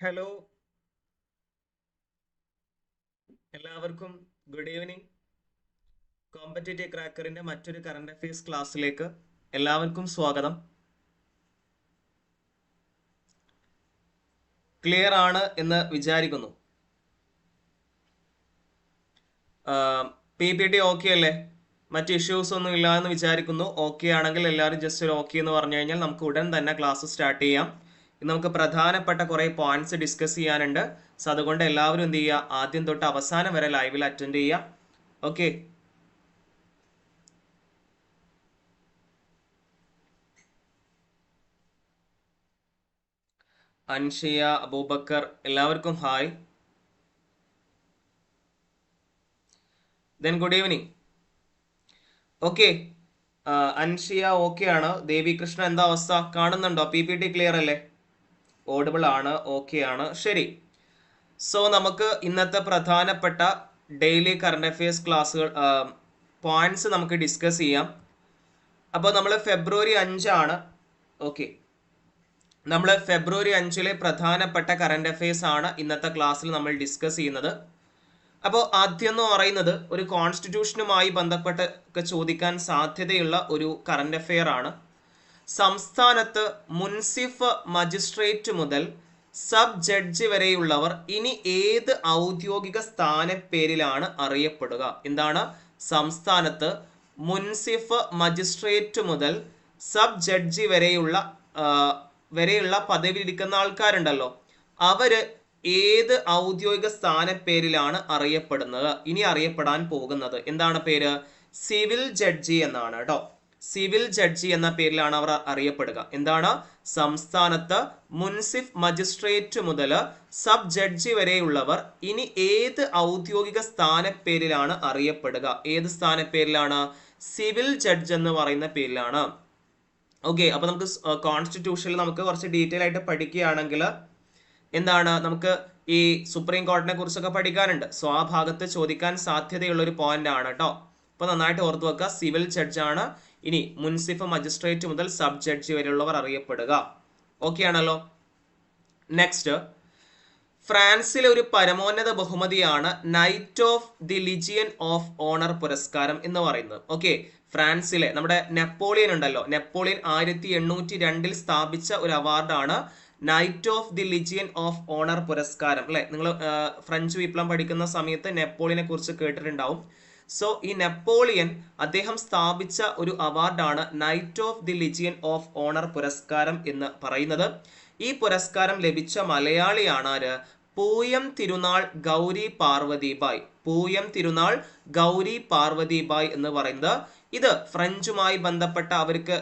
Hello എല്ലാവർക്കും good evening competitive ക്രാക്കറിന്റെ മറ്റൊരു current affairs ക്ലാസ്സിലേക്ക് എല്ലാവർക്കും സ്വാഗതം. ക്ലിയർ ആണ് എന്ന് വിചാരിക്കുന്നു. പി പി ടി ഓക്കെ അല്ലേ? മറ്റ് ഇഷ്യൂസ് ഒന്നും ഇല്ല എന്ന് വിചാരിക്കുന്നു. ഓക്കെ ആണെങ്കിൽ എല്ലാവരും ജസ്റ്റ് ഒരു ഓക്കെ എന്ന് പറഞ്ഞു കഴിഞ്ഞാൽ നമുക്ക് ഉടൻ തന്നെ ക്ലാസ് സ്റ്റാർട്ട് ചെയ്യാം. നമുക്ക് പ്രധാനപ്പെട്ട കുറേ പോയിന്റ്സ് ഡിസ്കസ് ചെയ്യാനുണ്ട്. സോ അതുകൊണ്ട് എല്ലാവരും എന്ത് ചെയ്യുക? ആദ്യം തൊട്ട് അവസാനം വരെ ലൈവിൽ അറ്റൻഡ് ചെയ്യുക. ഓക്കെ അൻഷിയ അബൂബക്കർ എല്ലാവർക്കും hi then good evening okay Anshiya okay ആണ്. ദേവികൃഷ്ണ എന്താ അവസ്ഥ? കാണുന്നുണ്ടോ? പി പി ടി ക്ലിയർ അല്ലേ? ഓഡിബിൾ ആണ് ഓക്കെ ആണ് ശരി. സോ നമുക്ക് ഇന്നത്തെ പ്രധാനപ്പെട്ട ഡെയിലി കറണ്ട് അഫയേഴ്സ് ക്ലാസ്സുകൾ പോയിന്റ്സ് നമുക്ക് ഡിസ്കസ് ചെയ്യാം. അപ്പോൾ നമ്മൾ ഫെബ്രുവരി അഞ്ചാണ് ഓക്കെ നമ്മൾ ഫെബ്രുവരി അഞ്ചിലെ പ്രധാനപ്പെട്ട കറണ്ട് അഫയേഴ്സ് ആണ് ഇന്നത്തെ ക്ലാസ്സിൽ നമ്മൾ ഡിസ്കസ് ചെയ്യുന്നത്. അപ്പോൾ ആദ്യം എന്ന് പറയുന്നത് ഒരു കോൺസ്റ്റിറ്റ്യൂഷനുമായി ബന്ധപ്പെട്ട് ഒക്കെ ചോദിക്കാൻ സാധ്യതയുള്ള ഒരു കറണ്ട് അഫെയർ ആണ്. സംസ്ഥാനത്ത് മുൻസിഫ് മജിസ്ട്രേറ്റ് മുതൽ സബ് ജഡ്ജി വരെയുള്ളവർ ഇനി ഏത് ഔദ്യോഗിക സ്ഥാനപ്പേരിലാണ് അറിയപ്പെടുക? എന്താണ്? സംസ്ഥാനത്ത് മുൻസിഫ് മജിസ്ട്രേറ്റ് മുതൽ സബ് ജഡ്ജി വരെയുള്ള വരെയുള്ള പദവിയിലിരിക്കുന്ന ആൾക്കാരുണ്ടല്ലോ. അവർ ഏത് ഔദ്യോഗിക സ്ഥാനപ്പേരിലാണ് അറിയപ്പെടുന്നത്? ഇനി അറിയപ്പെടാൻ പോകുന്നത്. എന്താണ് പേര്? സിവിൽ ജഡ്ജി എന്നാണ് കേട്ടോ. സിവിൽ ജഡ്ജി എന്ന പേരിലാണ് അവർ അറിയപ്പെടുക. എന്താണ്? സംസ്ഥാനത്ത് മുൻസിഫ് മജിസ്ട്രേറ്റ് മുതൽ സബ് ജഡ്ജി വരെയുള്ളവർ ഇനി ഏത് ഔദ്യോഗിക സ്ഥാനപ്പേരിലാണ് അറിയപ്പെടുക? ഏത് സ്ഥാനപ്പേരിലാണ്? സിവിൽ ജഡ്ജ് എന്ന് പറയുന്ന പേരിലാണ്. ഓക്കെ അപ്പൊ നമുക്ക് കോൺസ്റ്റിറ്റ്യൂഷനിൽ നമുക്ക് കുറച്ച് ഡീറ്റെയിൽ ആയിട്ട് പഠിക്കുകയാണെങ്കിൽ എന്താണ്? നമുക്ക് ഈ സുപ്രീം കോടതിനെ കുറിച്ചൊക്കെ പഠിക്കാനുണ്ട്. സോ ആ ഭാഗത്ത് ചോദിക്കാൻ സാധ്യതയുള്ള ഒരു പോയിന്റ് ആണ് കേട്ടോ അപ്പൊ നന്നായിട്ട് ഓർത്തു വെക്കുക. സിവിൽ ജഡ്ജാണ്. ഇനി മുൻസിഫ് മജിസ്ട്രേറ്റ് മുതൽ സബ് ജഡ്ജി വരെയുള്ളവർ അറിയപ്പെടുക. ഓക്കെ ആണല്ലോ? നെക്സ്റ്റ് ഫ്രാൻസിലെ ഒരു പരമോന്നത ബഹുമതിയാണ് knight of the legion of honour പുരസ്കാരം എന്ന് പറയുന്നത്. ഓക്കെ ഫ്രാൻസിലെ നമ്മുടെ നെപ്പോളിയൻ ഉണ്ടല്ലോ. നെപ്പോളിയൻ ആയിരത്തി എണ്ണൂറ്റി രണ്ടിൽ സ്ഥാപിച്ച ഒരു അവാർഡാണ് knight of the legion of honour പുരസ്കാരം. അല്ലെ? നിങ്ങൾ ഫ്രഞ്ച് വിപ്ലവം പഠിക്കുന്ന സമയത്ത് നെപ്പോളിയനെ കുറിച്ച് കേട്ടിട്ടുണ്ടാവും. സോ ഈ നെപ്പോളിയൻ അദ്ദേഹം സ്ഥാപിച്ച ഒരു അവാർഡാണ് knight of the legion of honour പുരസ്കാരം എന്ന് പറയുന്നത്. ഈ പുരസ്കാരം ലഭിച്ച മലയാളിയാണ് ആര്? പൂയം തിരുനാൾ ഗൗരി പാർവതിബായ് പൂയം തിരുനാൾ ഗൗരി പാർവതിബായ് എന്ന് പറയുന്നത്. ഇത് ഫ്രഞ്ചുമായി ബന്ധപ്പെട്ട അവർക്ക്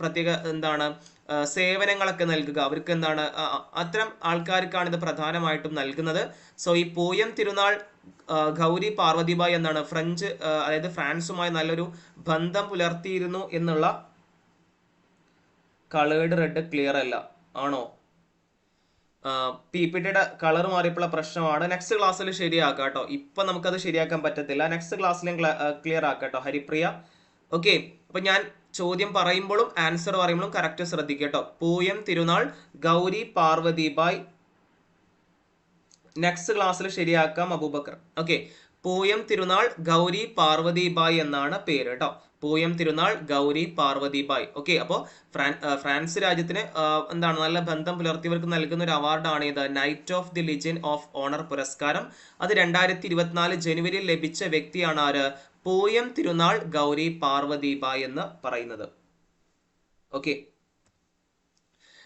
പ്രത്യേക എന്താണ് സേവനങ്ങളൊക്കെ നൽകുക. അവർക്ക് എന്താണ് അത്തരം ആൾക്കാർക്കാണ് ഇത് പ്രധാനമായിട്ടും നൽകുന്നത്. സോ ഈ പൂയം തിരുനാൾ ഗൗരി പാർവതിബായ് എന്നാണ്. ഫ്രഞ്ച് അതായത് ഫ്രാൻസുമായി നല്ലൊരു ബന്ധം പുലർത്തിയിരുന്നു എന്നുള്ള കളേർഡ് റെഡ് ക്ലിയർ അല്ല. ആണോ? പി കളർ മാറിയപ്പോഴുള്ള പ്രശ്നമാണ്. നെക്സ്റ്റ് ക്ലാസ്സിൽ ശരിയാക്കാം കേട്ടോ. ഇപ്പൊ നമുക്കത് ശരിയാക്കാൻ പറ്റത്തില്ല. നെക്സ്റ്റ് ക്ലാസ്സിലും ക്ലിയർ ആക്കാം കേട്ടോ. ഹരിപ്രിയ. ഓക്കെ അപ്പൊ ഞാൻ ചോദ്യം പറയുമ്പോഴും ആൻസർ പറയുമ്പോഴും കറക്റ്റ് ശ്രദ്ധിക്കട്ടോ കേട്ടോ. പൂയം തിരുനാൾ ഗൗരി പാർവതിബായ് നെക്സ്റ്റ് ക്ലാസ്സിൽ ശരിയാക്കാം അബൂബക്കർ. ഓക്കെ പൂയം തിരുനാൾ ഗൗരി പാർവതിബായ് എന്നാണ് പേര് കേട്ടോ പൂയം തിരുനാൾ ഗൗരി പാർവതിബായ് ഓക്കെ അപ്പോൾ ഫ്രാൻസ് രാജ്യത്തിന് എന്താണ് നല്ല ബന്ധം പുലർത്തിയവർക്ക് നൽകുന്ന ഒരു അവാർഡാണ് ഇത്. Knight of the legion of honour പുരസ്കാരം. അത് രണ്ടായിരത്തി ഇരുപത്തിനാല് ജനുവരിയിൽ ലഭിച്ച വ്യക്തിയാണ് ആര്? പൂയം തിരുനാൾ ഗൗരി പാർവതിബായ് എന്ന് പറയുന്നത്. ഓക്കെ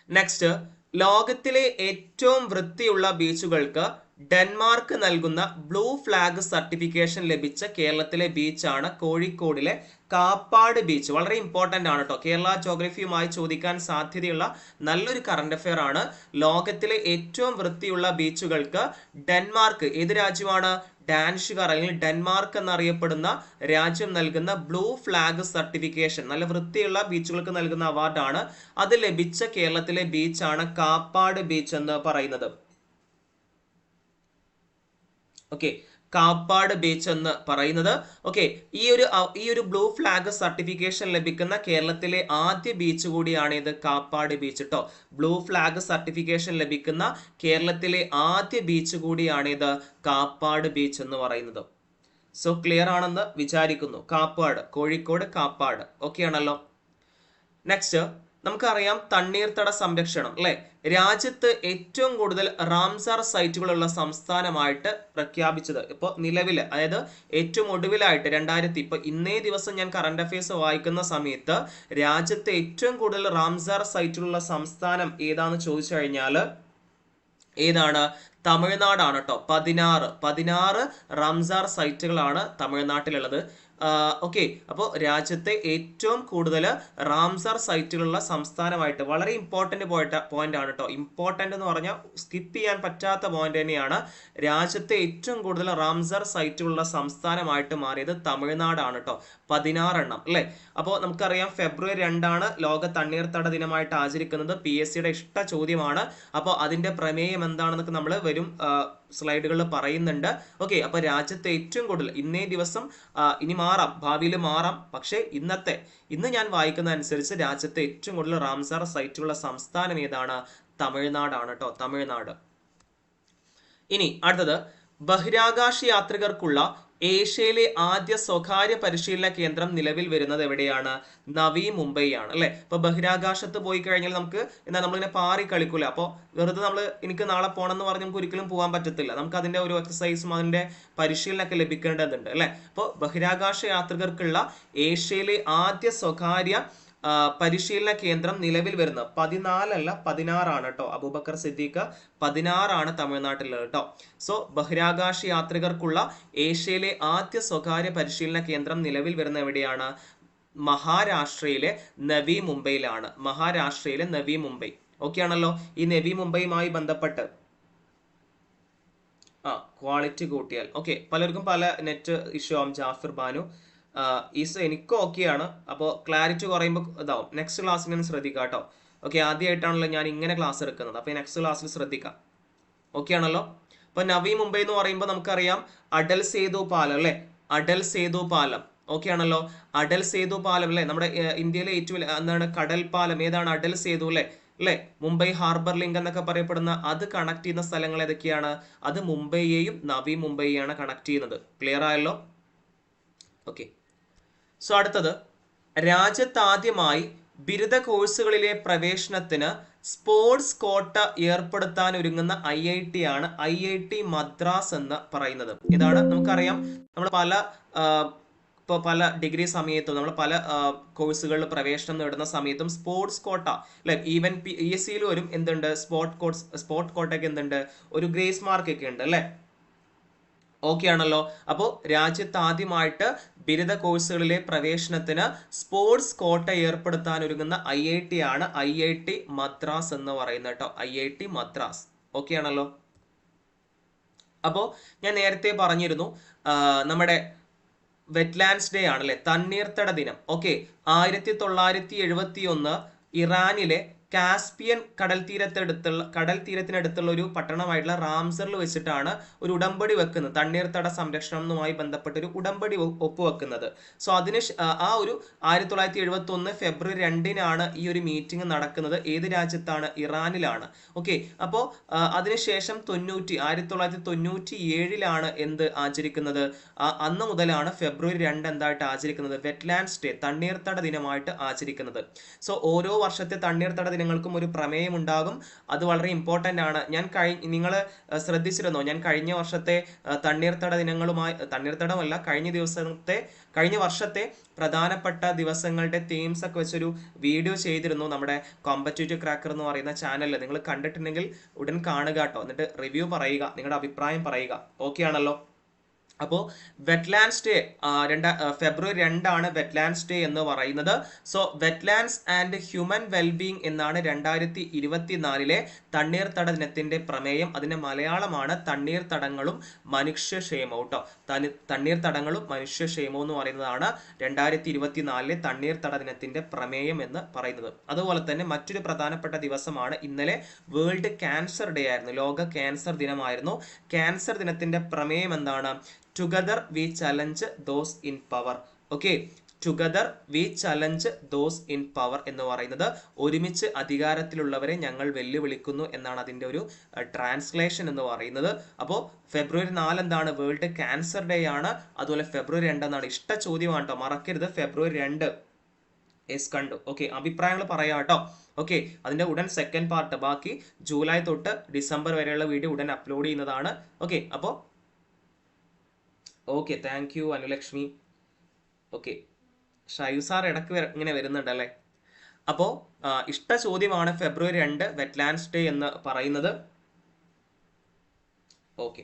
നെക്സ്റ്റ് ലോകത്തിലെ ഏറ്റവും വൃത്തിയുള്ള ബീച്ചുകൾക്ക് ഡെൻമാർക്ക് നൽകുന്ന ബ്ലൂ ഫ്ലാഗ് സർട്ടിഫിക്കേഷൻ ലഭിച്ച കേരളത്തിലെ ബീച്ചാണ് കോഴിക്കോടിലെ കാപ്പാട് ബീച്ച്. വളരെ ഇമ്പോർട്ടന്റ് ആണ് കേട്ടോ കേരള ജോഗ്രഫിയുമായി ചോദിക്കാൻ സാധ്യതയുള്ള നല്ലൊരു കറണ്ട് അഫെയർ ആണ് ലോകത്തിലെ ഏറ്റവും വൃത്തിയുള്ള ബീച്ചുകൾക്ക് ഡെൻമാർക്ക്. ഏത് രാജ്യമാണ്? ഡാനിഷുകാർ അല്ലെങ്കിൽ ഡെൻമാർക്ക് എന്നറിയപ്പെടുന്ന രാജ്യം നൽകുന്ന ബ്ലൂ ഫ്ലാഗ് സർട്ടിഫിക്കേഷൻ. നല്ല വൃത്തിയുള്ള ബീച്ചുകൾക്ക് നൽകുന്ന അവാർഡാണ്. അത് ലഭിച്ച കേരളത്തിലെ ബീച്ചാണ് കാപ്പാട് ബീച്ച് എന്ന് പറയുന്നത്. ഓക്കെ. കാപ്പാട് ബീച്ച് എന്ന് പറയുന്നത്. ഓക്കെ ഈ ഒരു ഈ ഒരു ബ്ലൂ ഫ്ലാഗ് സർട്ടിഫിക്കേഷൻ ലഭിക്കുന്ന കേരളത്തിലെ ആദ്യ ബീച്ച് കൂടിയാണ് ഇത് കാപ്പാട് ബീച്ച് കേട്ടോ ബ്ലൂ ഫ്ലാഗ് സർട്ടിഫിക്കേഷൻ ലഭിക്കുന്ന കേരളത്തിലെ ആദ്യ ബീച്ച് കൂടിയാണ് ഇത് കാപ്പാട് ബീച്ച് എന്ന് പറയുന്നത്. സോ ക്ലിയർ ആണെന്ന് വിചാരിക്കുന്നു. കാപ്പാട് കോഴിക്കോട് കാപ്പാട്. ഓക്കെ ആണല്ലോ? നെക്സ്റ്റ് നമുക്കറിയാം തണ്ണീർത്തട സംരക്ഷണം അല്ലെ? രാജ്യത്ത് ഏറ്റവും കൂടുതൽ റാംസാർ സൈറ്റുകളുള്ള സംസ്ഥാനമായിട്ട് പ്രഖ്യാപിച്ചത് ഇപ്പോൾ നിലവിൽ അതായത് ഏറ്റവും ഒടുവിലായിട്ട് രണ്ടായിരത്തി ഇപ്പൊ ഇന്നേ ദിവസം ഞാൻ കറണ്ട് അഫയേഴ്സ് വായിക്കുന്ന സമയത്ത് രാജ്യത്ത് ഏറ്റവും കൂടുതൽ റാംസാർ സൈറ്റുകളുള്ള സംസ്ഥാനം ഏതാന്ന് ചോദിച്ചു കഴിഞ്ഞാൽ ഏതാണ്? തമിഴ്നാടാണ് കേട്ടോ. പതിനാറ്. പതിനാറ് റാംസാർ സൈറ്റുകളാണ് തമിഴ്നാട്ടിലുള്ളത്. ഓക്കെ അപ്പോൾ രാജ്യത്തെ ഏറ്റവും കൂടുതൽ റാംസർ സൈറ്റുകളുള്ള സംസ്ഥാനമായിട്ട് വളരെ ഇമ്പോർട്ടന്റ് പോയിട്ട് പോയിന്റ് ആണ് കേട്ടോ ഇമ്പോർട്ടന്റ് എന്ന് പറഞ്ഞാൽ സ്കിപ്പ് ചെയ്യാൻ പറ്റാത്ത പോയിന്റ് തന്നെയാണ് രാജ്യത്തെ ഏറ്റവും കൂടുതൽ റാംസർ സൈറ്റുകളുള്ള സംസ്ഥാനമായിട്ട് മാറിയത് തമിഴ്നാടാണ് കേട്ടോ പതിനാറെണ്ണം അല്ലേ? അപ്പോൾ നമുക്കറിയാം ഫെബ്രുവരി രണ്ടാണ് ലോക തണ്ണീർത്തട ദിനമായിട്ട് ആചരിക്കുന്നത്. പി എസ് സിയുടെ ഇഷ്ട ചോദ്യമാണ്. അപ്പോൾ അതിന്റെ പ്രമേയം എന്താണെന്നൊക്കെ നമ്മൾ വരും സ്ലൈഡുകളിൽ പറയുന്നുണ്ട്. ഓക്കെ അപ്പൊ രാജ്യത്തെ ഏറ്റവും കൂടുതൽ ഇന്നേ ദിവസം ഇനി മാറാം ഭാവിയിൽ മാറാം. പക്ഷേ ഇന്നത്തെ ഇന്ന് ഞാൻ വായിക്കുന്ന അനുസരിച്ച് രാജ്യത്തെ ഏറ്റവും കൂടുതൽ റാംസാർ സൈറ്റുള്ള സംസ്ഥാനം ഏതാണ്? തമിഴ്നാടാണ് കേട്ടോ തമിഴ്നാട്. ഇനി അടുത്തത് ബഹിരാകാശ യാത്രികർക്കുള്ള ഏഷ്യയിലെ ആദ്യ സ്വകാര്യ പരിശീലന കേന്ദ്രം നിലവിൽ വരുന്നത് എവിടെയാണ്? നവി മുംബൈ ആണ് അല്ലെ? ഇപ്പൊ ബഹിരാകാശത്ത് പോയി കഴിഞ്ഞാൽ നമുക്ക് എന്താ നമ്മളിങ്ങനെ പാറി കളിക്കൂല. അപ്പോൾ വെറുതെ നമ്മൾ എനിക്ക് നാളെ പോകണം എന്ന് പറഞ്ഞ് നമുക്ക് ഒരിക്കലും പോകാൻ പറ്റത്തില്ല. നമുക്ക് അതിന്റെ ഒരു എക്സസൈസും അതിന്റെ പരിശീലനമൊക്കെ ലഭിക്കേണ്ടതുണ്ട് അല്ലെ? അപ്പോൾ ബഹിരാകാശ യാത്രികർക്കുള്ള ഏഷ്യയിലെ ആദ്യ സ്വകാര്യ പരിശീലന കേന്ദ്രം നിലവിൽ വരുന്നത് പതിനാലല്ല പതിനാറാണ് കേട്ടോ അബൂബക്കർ സിദ്ദീഖ് പതിനാറാണ് തമിഴ്നാട്ടിലുള്ളത് കേട്ടോ സോ ബഹിരാകാശ യാത്രികർക്കുള്ള ഏഷ്യയിലെ ആദ്യ സ്വകാര്യ പരിശീലന കേന്ദ്രം നിലവിൽ വരുന്ന എവിടെയാണ്? മഹാരാഷ്ട്രയിലെ നവി മുംബൈയിലാണ്. മഹാരാഷ്ട്രയിലെ നവി മുംബൈ. ഓക്കെ ആണല്ലോ? ഈ നവി മുംബൈയുമായി ബന്ധപ്പെട്ട്. ആ ക്വാളിറ്റി കൂട്ടിയാൽ. ഓക്കെ പലർക്കും പല നെറ്റ് ഇഷ്യൂ ആവും. ജാഫിർ ബാനു ഈസ് എനിക്ക് ഓക്കെയാണ് അപ്പോൾ ക്ലാരിറ്റി കുറയുമ്പോൾ ഇതാവും. നെക്സ്റ്റ് ക്ലാസ്സിൽ ഞാൻ ശ്രദ്ധിക്കാം കേട്ടോ. ഓക്കെ ആദ്യമായിട്ടാണല്ലോ ഞാൻ ഇങ്ങനെ ക്ലാസ് എടുക്കുന്നത്. അപ്പോൾ നെക്സ്റ്റ് ക്ലാസ്സിൽ ശ്രദ്ധിക്കാം. ഓക്കെ ആണല്ലോ? അപ്പോൾ നവി മുംബൈ എന്ന് പറയുമ്പോൾ നമുക്കറിയാം അടൽ സേതു പാലം അല്ലേ? അടൽ സേതു പാലം. ഓക്കെ ആണല്ലോ? അടൽ സേതു പാലം അല്ലേ? നമ്മുടെ ഇന്ത്യയിലെ ഏറ്റവും എന്താണ്? കടൽ പാലം. ഏതാണ് അടൽ സേതു അല്ലേ? അല്ലേ? മുംബൈ ഹാർബർ ലിങ്ക് എന്നൊക്കെ പറയപ്പെടുന്ന അത് കണക്ട് ചെയ്യുന്ന സ്ഥലങ്ങൾ ഏതൊക്കെയാണ്? അത് മുംബൈയെയും നവി മുംബൈയെയാണ് കണക്ട് ചെയ്യുന്നത്. ക്ലിയർ ആയല്ലോ? ഓക്കെ സോ അടുത്തത്. രാജ്യത്താദ്യമായി ബിരുദ കോഴ്സുകളിലെ പ്രവേശനത്തിന് സ്പോർട്സ് കോട്ട ഏർപ്പെടുത്താൻ ഒരുങ്ങുന്ന ഐ ഐ ടി ആണ് ഐ ഐ ടി മദ്രാസ് എന്ന് പറയുന്നത്. ഇതാണ് നമുക്കറിയാം. നമ്മൾ പല ഇപ്പോൾ പല ഡിഗ്രി സമയത്തും നമ്മൾ പല കോഴ്സുകളിൽ പ്രവേശനം നേടുന്ന സമയത്തും സ്പോർട്സ് കോട്ട അല്ലെ ഈവൻ പി എസ് സിയിൽ വരും എന്തുണ്ട്? സ്പോർട്ട് കോട്ട സ്പോർട്ട് കോട്ടയ്ക്ക് എന്തുണ്ട്? ഒരു ഗ്രേസ് മാർക്ക് ഒക്കെ ഉണ്ട് അല്ലേ? ഓക്കെ ആണല്ലോ അപ്പോൾ രാജ്യത്ത് ആദ്യമായിട്ട് ബിരുദ കോഴ്സുകളിലെ പ്രവേശനത്തിന് സ്പോർട്സ് കോട്ട ഏർപ്പെടുത്താൻ ഒരുങ്ങുന്ന ഐ ഐ ടി ആണ് ഐ ഐ ടി മദ്രാസ് എന്ന് പറയുന്നത് കേട്ടോ. I I T Madras. Okay ആണല്ലോ അപ്പോൾ ഞാൻ നേരത്തെ പറഞ്ഞിരുന്നു നമ്മുടെ വെറ്റ്ലാൻഡ്സ് ഡേ ആണല്ലേ? തണ്ണീർത്തട ദിനം. ഓക്കെ. ആയിരത്തി തൊള്ളായിരത്തി എഴുപത്തി ഒന്ന് ഇറാനിലെ കാസ്പിയൻ കടൽ തീരത്തടുത്തുള്ള കടൽ തീരത്തിനടുത്തുള്ള ഒരു പട്ടണമായിട്ടുള്ള റാംസറിൽ വെച്ചിട്ടാണ് ഒരു ഉടമ്പടി വെക്കുന്നത്. തണ്ണീർത്തട സംരക്ഷണവുമായി ബന്ധപ്പെട്ട ഒരു ഉടമ്പടി ഒപ്പുവെക്കുന്നത് സോ അതിന് ആ ഒരു ആയിരത്തി തൊള്ളായിരത്തി എഴുപത്തി ഒന്ന് ഫെബ്രുവരി രണ്ടിനാണ് ഈ ഒരു മീറ്റിംഗ് നടക്കുന്നത്. ഏത് രാജ്യത്താണ്? ഇറാനിലാണ്. ഓക്കെ അപ്പോൾ അതിനുശേഷം തൊണ്ണൂറ്റി ആയിരത്തി തൊള്ളായിരത്തി തൊണ്ണൂറ്റി ഏഴിലാണ് എന്ത് ആചരിക്കുന്നത്? അന്ന് മുതലാണ് ഫെബ്രുവരി രണ്ട് എന്തായിട്ട് ആചരിക്കുന്നത്? വെറ്റ്ലാൻഡ്സ് ഡേ തണ്ണീർത്തട ദിനമായിട്ട് ആചരിക്കുന്നത്. സോ ഓരോ വർഷത്തെ തണ്ണീർത്തട ദിനങ്ങൾക്കും ഒരു പ്രമേയം ഉണ്ടാകും. അത് വളരെ ഇമ്പോർട്ടന്റ് ആണ്. ഞാൻ കഴി നിങ്ങൾ ശ്രദ്ധിച്ചിരുന്നോ? ഞാൻ കഴിഞ്ഞ വർഷത്തെ തണ്ണീർത്തട ദിനങ്ങളുമായി തണ്ണീർത്തടമല്ല കഴിഞ്ഞ ദിവസത്തെ കഴിഞ്ഞ വർഷത്തെ പ്രധാനപ്പെട്ട ദിവസങ്ങളുടെ തീംസ് ഒക്കെ വെച്ചൊരു വീഡിയോ ചെയ്തിരുന്നു നമ്മുടെ കോമ്പറ്റേറ്റീവ് ക്രാക്കർ എന്ന് പറയുന്ന ചാനലിൽ നിങ്ങൾ കണ്ടിട്ടുണ്ടെങ്കിൽ ഉടൻ കാണുക കേട്ടോ. എന്നിട്ട് റിവ്യൂ പറയുക. നിങ്ങളുടെ അഭിപ്രായം പറയുക. ഓക്കെ ആണല്ലോ? അപ്പോൾ വെറ്റ്ലാൻഡ്സ് ഡേ രണ്ട ഫെബ്രുവരി രണ്ടാണ് വെറ്റ്ലാൻഡ്സ് ഡേ എന്ന് പറയുന്നത്. So wetlands and human wellbeing എന്നാണ് രണ്ടായിരത്തി ഇരുപത്തിനാലിലെ തണ്ണീർത്തട ദിനത്തിന്റെ പ്രമേയം. അതിന്റെ മലയാളമാണ് തണ്ണീർത്തടങ്ങളും മനുഷ്യക്ഷേമവും കേട്ടോ തനി തണ്ണീർത്തടങ്ങളും മനുഷ്യക്ഷേമവും എന്ന് പറയുന്നതാണ് രണ്ടായിരത്തി ഇരുപത്തിനാലിലെ തണ്ണീർത്തട ദിനത്തിന്റെ പ്രമേയം എന്ന് പറയുന്നത്. അതുപോലെ തന്നെ മറ്റൊരു പ്രധാനപ്പെട്ട ദിവസമാണ് ഇന്നലെ വേൾഡ് ക്യാൻസർ ഡേ ആയിരുന്നു. ലോക ക്യാൻസർ ദിനമായിരുന്നു. ക്യാൻസർ ദിനത്തിന്റെ പ്രമേയം എന്താണ്? Together we challenge those in power okay together we challenge those in power എന്ന് പറയുന്നത് ഒരുമിച്ച് അധികാരത്തിലുള്ളവരെ ഞങ്ങൾ വെല്ലുവിളിക്കുന്നു എന്നാണ് അതിന്റെ ഒരു ട്രാൻസ്ലേഷൻ എന്ന് പറയുന്നത്. അപ്പോൾ ഫെബ്രുവരി നാല് എന്താണ് വേൾഡ് ക്യാൻസർ ഡേ ആണ്. അതുപോലെ ഫെബ്രുവരി രണ്ട് എന്നാണ് ഇഷ്ട ചോദ്യമാണ് കേട്ടോ മറക്കരുത്. ഫെബ്രുവരി രണ്ട്. എസ് കണ്ടു. ഓക്കെ അഭിപ്രായങ്ങൾ പറയാം കേട്ടോ ഓക്കെ അതിന്റെ ഉടൻ സെക്കൻഡ് പാർട്ട് ബാക്കി ജൂലൈ തൊട്ട് ഡിസംബർ വരെയുള്ള വീഡിയോ ഉടൻ അപ്ലോഡ് ചെയ്യുന്നതാണ്. ഓക്കെ അപ്പോൾ okay thank you Anulakshmi. Okay Shayu sir ഇടയ്ക്ക് ഇങ്ങനെ വരുന്നുണ്ടല്ലേ അപ്പോൾ ഇഷ്ട ചോദ്യമാണ് ഫെബ്രുവരി രണ്ട് വെറ്റ്ലാൻഡ്സ് ഡേ എന്ന് പറയുന്നത്. ഓക്കെ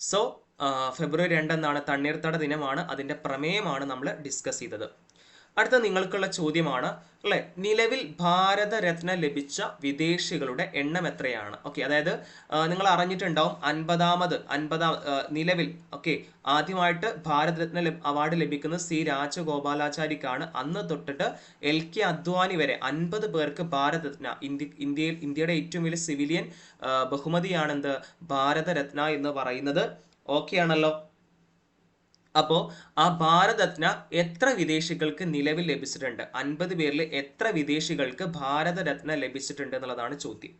സോ ഫെബ്രുവരി രണ്ട് എന്നാണ് തണ്ണീർത്തട ദിനമാണ്. അതിന്റെ പ്രമേയമാണ് നമ്മൾ ഡിസ്കസ് ചെയ്തത്. അടുത്ത നിങ്ങൾക്കുള്ള ചോദ്യമാണ് അല്ലെ? നിലവിൽ ഭാരതരത്ന ലഭിച്ച വിദേശികളുടെ എണ്ണം എത്രയാണ്? ഓക്കെ അതായത് നിങ്ങൾ അറിഞ്ഞിട്ടുണ്ടാവും അൻപതാമത് അൻപതാം നിലവിൽ ഓക്കെ ആദ്യമായിട്ട് ഭാരതരത്ന അവാർഡ് ലഭിക്കുന്ന സി രാജഗോപാലാചാരിക്കാണ്. അന്ന് തൊട്ടിട്ട് എൽ കെ അദ്വാനി വരെ അൻപത് പേർക്ക് ഭാരതരത്ന ഇന്ത്യ ഇന്ത്യയിൽ ഇന്ത്യയുടെ ഏറ്റവും വലിയ സിവിലിയൻ ബഹുമതിയാണെന്ത്? ഭാരതരത്ന എന്ന് പറയുന്നത് ഓക്കെ ആണല്ലോ? അപ്പോ ആ ഭാരതരത്ന എത്ര വിദേശികൾക്ക് നിലവിൽ ലഭിച്ചിട്ടുണ്ട്? അൻപത് പേരിൽ എത്ര വിദേശികൾക്ക് ഭാരതരത്ന ലഭിച്ചിട്ടുണ്ട് എന്നുള്ളതാണ് ചോദ്യം.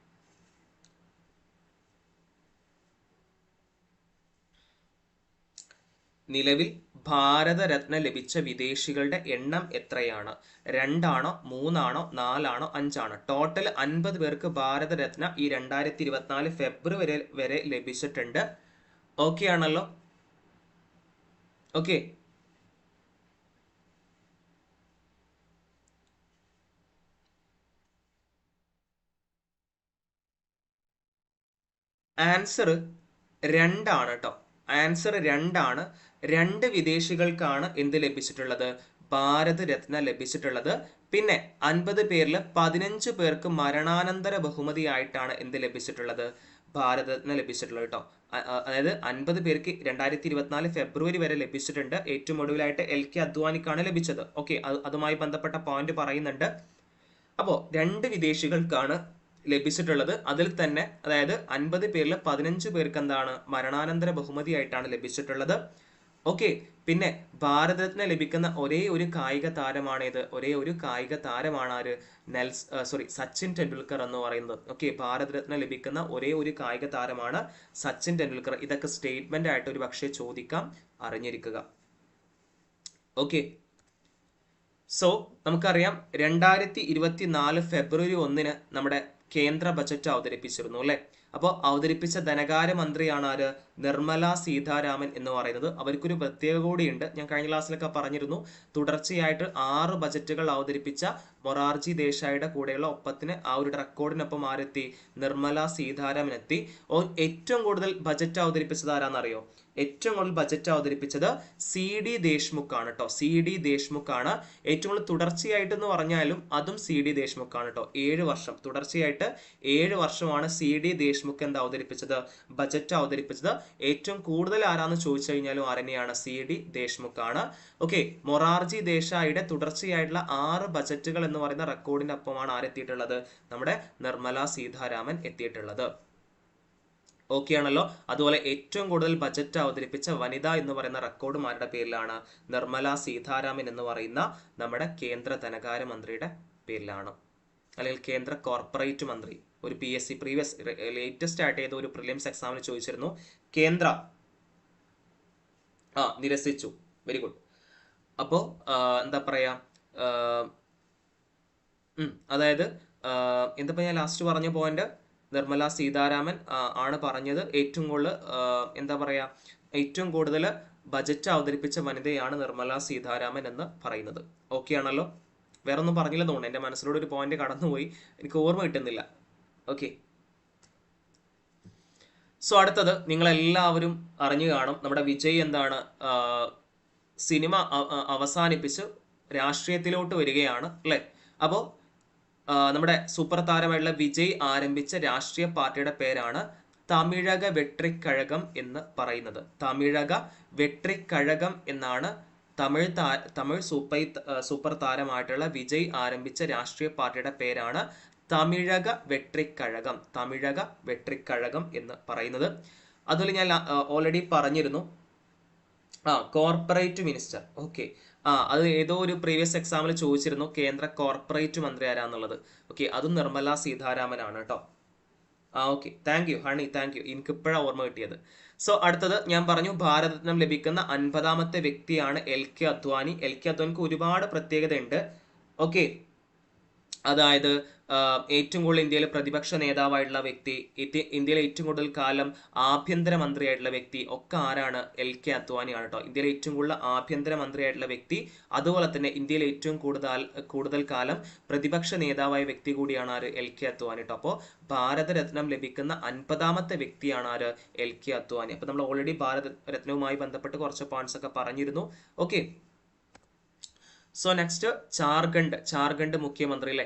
നിലവിൽ ഭാരതരത്ന ലഭിച്ച വിദേശികളുടെ എണ്ണം എത്രയാണ്? രണ്ടാണോ മൂന്നാണോ നാലാണോ അഞ്ചാണോ? ടോട്ടൽ അൻപത് പേർക്ക് ഭാരതരത്ന ഈ രണ്ടായിരത്തി ഇരുപത്തിനാല് ഫെബ്രുവരി വരെ ലഭിച്ചിട്ടുണ്ട്. ഓക്കെ ആണല്ലോ ഓക്കെ ആൻസർ രണ്ടാണ് കേട്ടോ ആൻസർ രണ്ടാണ്. രണ്ട് വിദേശികൾക്കാണ് എന്ത് ലഭിച്ചിട്ടുള്ളത്? ഭാരത് രത്ന ലഭിച്ചിട്ടുള്ളത്. പിന്നെ അൻപത് പേരിൽ പതിനഞ്ച് പേർക്ക് മരണാനന്തര ബഹുമതിയായിട്ടാണ് എന്ത് ലഭിച്ചിട്ടുള്ളത്? ഭാരതരത്ന ലഭിച്ചിട്ടുള്ളത് കേട്ടോ അതായത് അൻപത് പേർക്ക് രണ്ടായിരത്തി ഇരുപത്തിനാല് ഫെബ്രുവരി വരെ ലഭിച്ചിട്ടുണ്ട്. ഏറ്റവും ഒടുവിലായിട്ട് എൽ കെ അദ്വാനിക്കാണ് ലഭിച്ചത്. ഓക്കെ അതുമായി ബന്ധപ്പെട്ട പോയിന്റ് പറയുന്നുണ്ട്. അപ്പോൾ രണ്ട് വിദേശികൾക്കാണ് ലഭിച്ചിട്ടുള്ളത്. അതിൽ തന്നെ അതായത് അൻപത് പേരിൽ പതിനഞ്ച് പേർക്ക് എന്താണ് മരണാനന്തര ബഹുമതിയായിട്ടാണ് ലഭിച്ചിട്ടുള്ളത്. ഓക്കെ പിന്നെ ഭാരതത്തിന് ലഭിക്കുന്ന ഒരേ ഒരു കായിക താരമാണേത് ഒരേ ഒരു കായിക താരമാണ് ആര്? നെൽസ് സോറി സച്ചിൻ ടെണ്ടുൽക്കർ എന്ന് പറയുന്നത്. ഓക്കെ ഭാരതരത്ന ലഭിക്കുന്ന ഒരേ ഒരു കായിക താരമാണ് സച്ചിൻ ടെണ്ടുൽക്കർ. ഇതൊക്കെ സ്റ്റേറ്റ്മെന്റ് ആയിട്ട് ഒരു പക്ഷേ ചോദിക്കാം അറിഞ്ഞിരിക്കുക. ഓക്കെ സോ നമുക്കറിയാം രണ്ടായിരത്തി ഇരുപത്തി നാല് ഫെബ്രുവരി ഒന്നിന് നമ്മുടെ കേന്ദ്ര ബജറ്റ് അവതരിപ്പിച്ചിരുന്നു അല്ലെ? അപ്പോൾ അവതരിപ്പിച്ച ധനകാര്യമന്ത്രിയാണ് ആര് നിർമ്മല സീതാരാമൻ എന്ന് പറയുന്നത്. അവർക്കൊരു പ്രത്യേക കൂടിയുണ്ട്. ഞാൻ കഴിഞ്ഞ ക്ലാസ്സിലൊക്കെ പറഞ്ഞിരുന്നു. തുടർച്ചയായിട്ട് ആറ് ബജറ്റുകൾ അവതരിപ്പിച്ച മൊറാർജി ദേശായിയുടെ കൂടെയുള്ള ഒപ്പത്തിന് ആ ഒരു റെക്കോർഡിനൊപ്പം ആരെത്തി? നിർമ്മല സീതാരാമൻ എത്തി. ഏറ്റവും കൂടുതൽ ബജറ്റ് അവതരിപ്പിച്ചത് ആരാന്നറിയോ? ഏറ്റവും കൂടുതൽ ബജറ്റ് അവതരിപ്പിച്ചത് സി ഡി ദേശ്മുഖ് ആണ് കേട്ടോ സി ഡി ദേശ്മുഖ് ആണ് ഏറ്റവും കൂടുതൽ തുടർച്ചയായിട്ട് എന്ന് പറഞ്ഞാലും അതും സി ഡി ദേശ്മുഖ് ആണ് കേട്ടോ ഏഴ് വർഷം. തുടർച്ചയായിട്ട് ഏഴ് വർഷമാണ് സി ഡി ദേശ്മുഖ് എന്താ അവതരിപ്പിച്ചത്? ബജറ്റ് അവതരിപ്പിച്ചത്. ഏറ്റവും കൂടുതൽ ആരാന്ന് ചോദിച്ചു കഴിഞ്ഞാലും ആരനെയാണ് സി ഡി ദേശ്മുഖ് ആണ് ഓക്കെ മൊറാർജി ദേശായിയുടെ തുടർച്ചയായിട്ടുള്ള ആറ് ബജറ്റുകൾ എന്ന് പറയുന്ന റെക്കോർഡിന്റെ ഒപ്പമാണ് ആരെത്തിയിട്ടുള്ളത്? നമ്മുടെ നിർമ്മല സീതാരാമൻ എത്തിയിട്ടുള്ളത്. ഓക്കെ ആണല്ലോ അതുപോലെ ഏറ്റവും കൂടുതൽ ബജറ്റ് അവതരിപ്പിച്ച വനിത എന്ന് പറയുന്ന റെക്കോർഡും ആരുടെ പേരിലാണ് നിർമ്മല സീതാരാമൻ എന്ന് പറയുന്ന നമ്മുടെ കേന്ദ്ര ധനകാര്യ മന്ത്രിയുടെ പേരിലാണ്. അല്ലെങ്കിൽ കേന്ദ്ര കോർപ്പറേറ്റ് മന്ത്രി. ഒരു P S C previous latest ആയിട്ട് ചെയ്ത ഒരു പ്രിലിംസ് എക്സാമിന് ചോദിച്ചിരുന്നു. കേന്ദ്ര. ആ നിരസിച്ചു. വെരി ഗുഡ് അപ്പോൾ എന്താ പറയാ? അതായത് എന്താ പറയാ ലാസ്റ്റ് പറഞ്ഞ പോയിന്റ് നിർമ്മല സീതാരാമൻ ആണ് പറഞ്ഞത്. ഏറ്റവും കൂടുതൽ എന്താ പറയുക ഏറ്റവും കൂടുതൽ ബജറ്റ് അവതരിപ്പിച്ച വനിതയാണ് നിർമ്മല സീതാരാമൻ എന്ന് പറയുന്നത്. ഓക്കെ ആണല്ലോ? വേറെ ഒന്നും പറഞ്ഞില്ല തോന്നുന്നു. എന്റെ മനസ്സിലൂടെ ഒരു പോയിന്റ് കടന്നുപോയി. എനിക്ക് ഓർമ്മ കിട്ടുന്നില്ല. ഓക്കെ സോ അടുത്തത് നിങ്ങളെല്ലാവരും അറിഞ്ഞു കാണും. നമ്മുടെ വിജയ് എന്താണ് സിനിമ അവസാനിപ്പിച്ച് രാഷ്ട്രീയത്തിലോട്ട് വരികയാണ് അല്ലേ? അപ്പോൾ നമ്മുടെ സൂപ്പർ താരമായിട്ടുള്ള വിജയ് ആരംഭിച്ച രാഷ്ട്രീയ പാർട്ടിയുടെ പേരാണ് തമിഴക വെട്രിക്കഴകം എന്ന് പറയുന്നത്. തമിഴക വെട്രിക്കഴകം എന്നാണ് തമിഴ് തമിഴ് സൂപ്പർ സൂപ്പർ താരമായിട്ടുള്ള വിജയ് ആരംഭിച്ച രാഷ്ട്രീയ പാർട്ടിയുടെ പേരാണ് തമിഴക വെട്രിക്കഴകം തമിഴക വെട്രിക്കഴകം എന്ന് പറയുന്നത്. അതുപോലെ ഞാൻ ഓൾറെഡി പറഞ്ഞിരുന്നു. ആ കോർപ്പറേറ്റ് മിനിസ്റ്റർ ഓക്കെ ആ അത് ഏതോ ഒരു പ്രീവിയസ് എക്സാമിൽ ചോദിച്ചിരുന്നു കേന്ദ്ര കോർപ്പറേറ്റ് മന്ത്രി ആരാന്നുള്ളത്. ഓക്കെ അതും നിർമ്മല സീതാരാമനാണ് കേട്ടോ ആ okay thank you honey thank you എനിക്ക് ഇപ്പോഴാണ് ഓർമ്മ കിട്ടിയത്. സോ അടുത്തത് ഞാൻ പറഞ്ഞു ഭാരതരത്നം ലഭിക്കുന്ന അൻപതാമത്തെ വ്യക്തിയാണ് L K Advani. L K അദ്വാനിക്ക് ഒരുപാട് പ്രത്യേകത ഉണ്ട് ഓക്കെ അതായത് ഏറ്റവും കൂടുതൽ ഇന്ത്യയിലെ പ്രതിപക്ഷ നേതാവായിട്ടുള്ള വ്യക്തി ഇന്ത്യയിലെ ഏറ്റവും കൂടുതൽ കാലം ആഭ്യന്തര മന്ത്രിയായിട്ടുള്ള വ്യക്തി ഒക്കെ ആരാണ്? എൽ കെ അദ്വാനിയാണ് കേട്ടോ ഇന്ത്യയിലെ ഏറ്റവും കൂടുതൽ ആഭ്യന്തര മന്ത്രിയായിട്ടുള്ള വ്യക്തി അതുപോലെ തന്നെ ഇന്ത്യയിലെ ഏറ്റവും കൂടുതൽ കൂടുതൽ കാലം പ്രതിപക്ഷ നേതാവായ വ്യക്തി കൂടിയാണ് ആര്? എൽ കെ അദ്വാനി കേട്ടോ അപ്പോൾ ഭാരതരത്നം ലഭിക്കുന്ന അൻപതാമത്തെ വ്യക്തിയാണ് ആര്? L K Advani. അപ്പോൾ നമ്മൾ ഓൾറെഡി ഭാരതരത്നവുമായി ബന്ധപ്പെട്ട് കുറച്ച് പോയിന്റ്സ് ഒക്കെ പറഞ്ഞിരുന്നു. Okay so next Jharkhand Jharkhand മുഖ്യമന്ത്രി അല്ലേ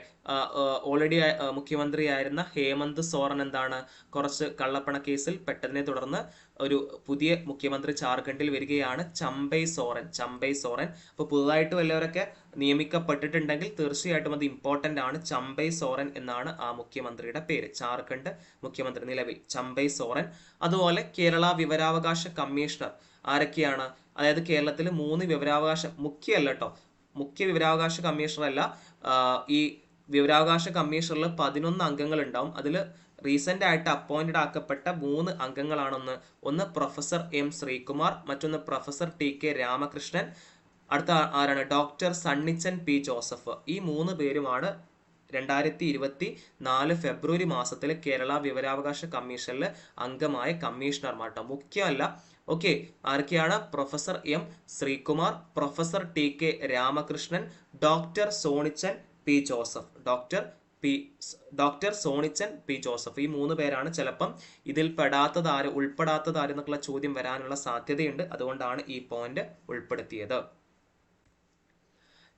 ഓൾറെഡി മുഖ്യമന്ത്രിയായിരുന്ന ഹേമന്ത് സോറൻ എന്താണ്? കുറച്ച് കള്ളപ്പണ കേസിൽ പെട്ടതിനെ തുടർന്ന് ഒരു പുതിയ മുഖ്യമന്ത്രി ജാർഖണ്ഡിൽ വരികയാണ് ചമ്പൈ സോറൻ. ചമ്പൈ സോറൻ. അപ്പോൾ പുതുതായിട്ട് വല്ലവരൊക്കെ നിയമിക്കപ്പെട്ടിട്ടുണ്ടെങ്കിൽ തീർച്ചയായിട്ടും അത് ഇമ്പോർട്ടന്റ് ആണ്. ചമ്പൈ സോറൻ എന്നാണ് ആ മുഖ്യമന്ത്രിയുടെ പേര്. ജാർഖണ്ഡ് മുഖ്യമന്ത്രി നിലവിൽ. ചമ്പൈ സോറൻ. അതുപോലെ കേരള വിവരാവകാശ കമ്മീഷണർ. ആരൊക്കെയാണ്? അതായത് കേരളത്തിൽ മൂന്ന് വിവരാവകാശ മുഖ്യമല്ല കേട്ടോ മുഖ്യ വിവരാവകാശ കമ്മീഷണറല്ല ഈ വിവരാവകാശ കമ്മീഷണറിൽ പതിനൊന്ന് അംഗങ്ങൾ ഉണ്ടാവും അതിൽ റീസെന്റ് ആയിട്ട് അപ്പോയിന്റഡ് ആക്കപ്പെട്ട മൂന്ന് അംഗങ്ങളാണൊന്ന് ഒന്ന് പ്രൊഫസർ എം ശ്രീകുമാർ മറ്റൊന്ന് പ്രൊഫസർ ടി കെ രാമകൃഷ്ണൻ അടുത്ത ആരാണ്? Doctor Sunnichan P Joseph. ഈ മൂന്ന് പേരുമാണ് രണ്ടായിരത്തി ഇരുപത്തി നാല് ഫെബ്രുവരി മാസത്തിൽ കേരള വിവരാവകാശ കമ്മീഷനിൽ അംഗമായ കമ്മീഷണർമാർ ട്ടോ. മുഖ്യമല്ല ഓക്കെ ആരൊക്കെയാണ്? Professor M Sreekumar professor T K Ramakrishnan doctor Sonichan P Joseph. Doctor P doctor Sonichan P Joseph. ഈ മൂന്ന് പേരാണ് ചിലപ്പം ഇതിൽ പെടാത്തതാര് ആര് ഉൾപ്പെടാത്തത് ആര് എന്നൊക്കെയുള്ള ചോദ്യം വരാനുള്ള സാധ്യതയുണ്ട്. അതുകൊണ്ടാണ് ഈ പോയിന്റ് ഉൾപ്പെടുത്തിയത്.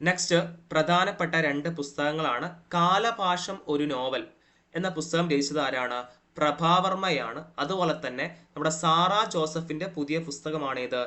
നെക്സ്റ്റ് പ്രധാനപ്പെട്ട രണ്ട് പുസ്തകങ്ങളാണ്. കാലപാശം ഒരു നോവൽ എന്ന പുസ്തകം രചിച്ചത് ആരാണ്? പ്രഭാവർമ്മയാണ്. അതുപോലെ തന്നെ നമ്മുടെ സാറ ജോസഫിന്റെ പുതിയ പുസ്തകമാണ് ഇത്